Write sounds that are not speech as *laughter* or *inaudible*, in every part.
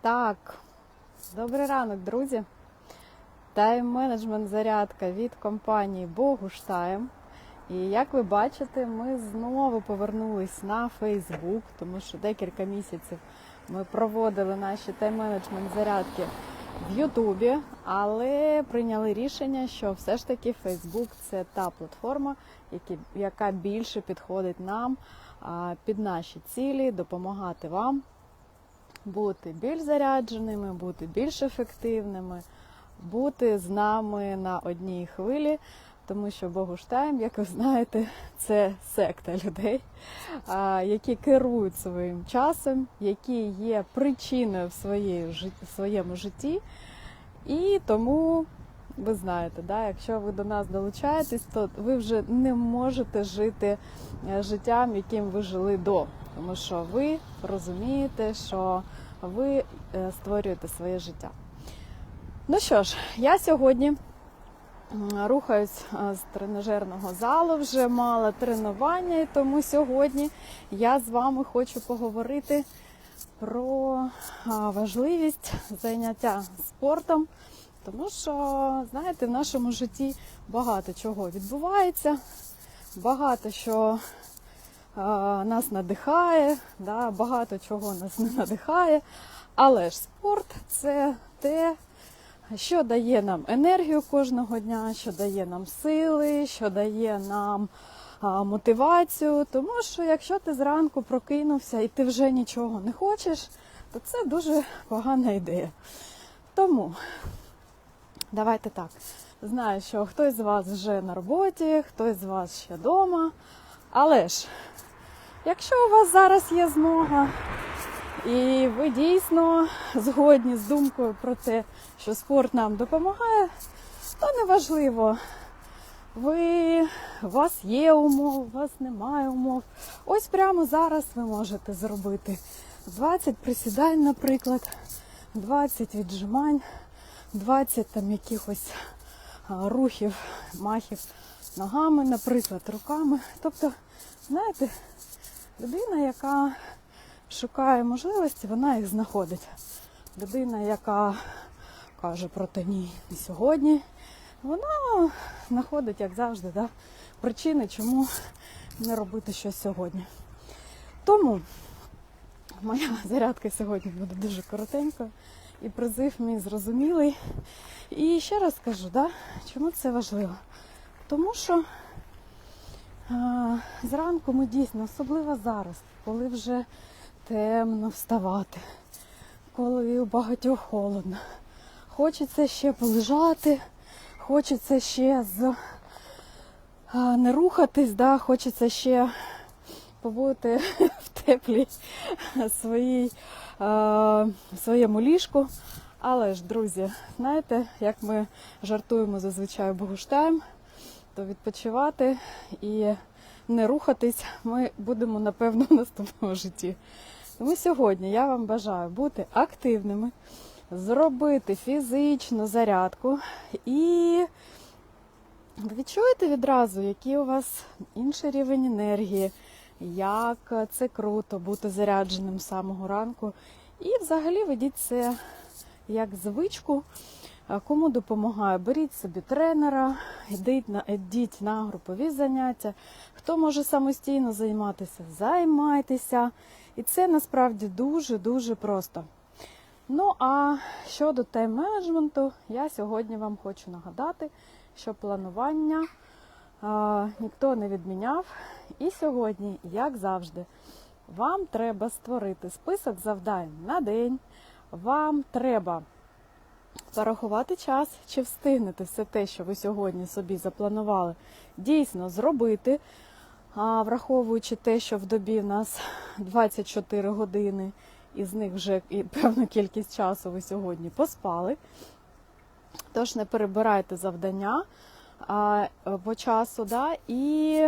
Так, добрий ранок, друзі. Тайм-менеджмент зарядка від компанії Богуштайм. І як ви бачите, ми знову повернулись на Фейсбук, тому що декілька місяців ми проводили наші тайм-менеджмент зарядки в Ютубі, але прийняли рішення, що все ж таки Фейсбук це та платформа, яка більше підходить нам під наші цілі, допомагати вам бути більш зарядженими, бути більш ефективними, бути з нами на одній хвилі, тому що Богуштайм, як ви знаєте, це секта людей, які керують своїм часом, які є причиною в своєму житті. І тому ви знаєте, да, якщо ви до нас долучаєтесь, то ви вже не можете жити е, життям, яким ви жили до. Тому що ви розумієте, що ви е, створюєте своє життя. Ну що ж, я сьогодні рухаюсь е, з тренажерного залу, вже мала тренування, і тому сьогодні я з вами хочу поговорити про важливість заняття спортом. Тому що, знаєте, в нашому житті багато чого відбувається, багато що нас надихає, да, багато чого нас не надихає. Але ж спорт це те, що дає нам енергію кожного дня, що дає нам сили, що дає нам а, мотивацію. Тому що якщо ти зранку прокинувся і ти вже нічого не хочеш, то це дуже погана ідея. Тому давайте так. Знаю, що хтось з вас вже на роботі, хтось з вас ще вдома. Але ж, якщо у вас зараз є змога, і ви дійсно згодні з думкою про те, що спорт нам допомагає, то неважливо. Ви, у вас є умов, у вас немає умов. Ось прямо зараз ви можете зробити 20 присідань, наприклад, 20 віджимань, 20 там якихось рухів, махів ногами, наприклад, руками. Тобто, знаєте, людина, яка шукає можливості, вона їх знаходить. Людина, яка каже про те ні, не сьогодні, вона знаходить, як завжди, да, причини, чому не робити щось сьогодні. Тому моя зарядка сьогодні буде дуже коротенькою і призив мій зрозумілий. І ще раз скажу, да, чому це важливо? Тому що зранку ми дійсно, особливо зараз, коли вже темно вставати, коли у багатьох холодно. Хочеться ще полежати, хочеться ще з не рухатись, да, хочеться ще побути *laughs* в теплій своєму ліжку. Але ж, друзі, знаєте, як ми жартуємо зазвичай Богуштайм, то відпочивати і не рухатись ми будемо, напевно, в наступному житті. Тому сьогодні я вам бажаю бути активними, зробити фізичну зарядку і відчуєте відразу, який у вас інший рівень енергії, як це круто бути зарядженим з самого ранку. І взагалі ведіть це як звичку. Кому допомагає, беріть собі тренера, йдіть на, йдіть на групові заняття. Хто може самостійно займатися, займайтеся. І це насправді дуже-дуже просто. Ну а щодо тайм-менеджменту, я сьогодні вам хочу нагадати, що планування а, ніхто не відміняв. І сьогодні, як завжди, вам треба створити список завдань на день. Вам треба порахувати час, чи встигнете все те, що ви сьогодні собі запланували, дійсно зробити, а, враховуючи те, що в добі в нас 24 години, і з них вже і *laughs* певна кількість часу ви сьогодні поспали. Тож не перебирайте завдання а, по часу. Да? І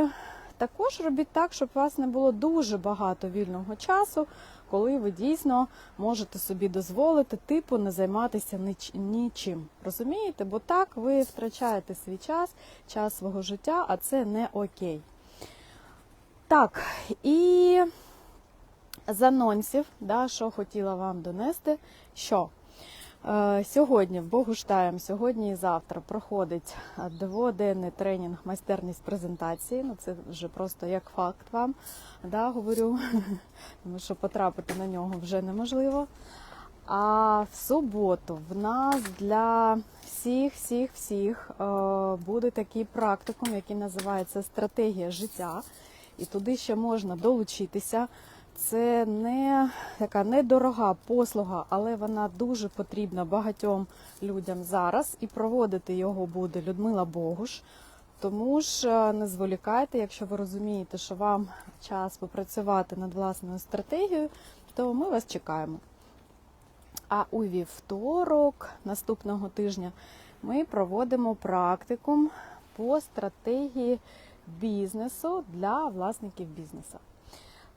також робіть так, щоб у вас не було дуже багато вільного часу, коли ви дійсно можете собі дозволити типу не займатися ніч- нічим. Розумієте? Бо так ви втрачаєте свій час, час свого життя, а це не окей. Так, і з анонсів, да, що хотіла вам донести, що сьогодні в Богуштаєм, сьогодні і завтра проходить е, дводенний тренінг майстерність презентації. Ну, це вже просто як факт вам да, говорю, *laughs* тому що потрапити на нього вже неможливо. А в суботу в нас для всіх, всіх, всіх е, буде такий практикум, який називається Стратегія життя. І туди ще можна долучитися. Це не така недорога послуга, але вона дуже потрібна багатьом людям зараз. І проводити його буде Людмила Богуш. Тому ж е, не зволікайте, якщо ви розумієте, що вам час попрацювати над власною стратегією, то ми вас чекаємо. А у вівторок наступного тижня ми проводимо практикум по стратегії бізнесу для власників бізнесу.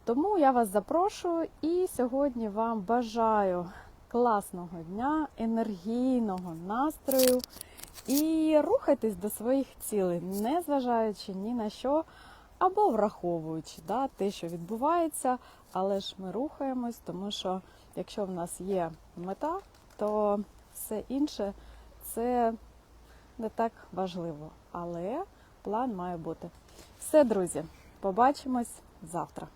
Тому я вас запрошую і сьогодні вам бажаю класного дня, енергійного настрою і рухайтесь до своїх цілей, не зважаючи ні на що, або враховуючи да, те, що відбувається, але ж ми рухаємось, тому що якщо в нас є мета, то все інше це не так важливо. Але план має бути. Все, друзі, побачимось завтра.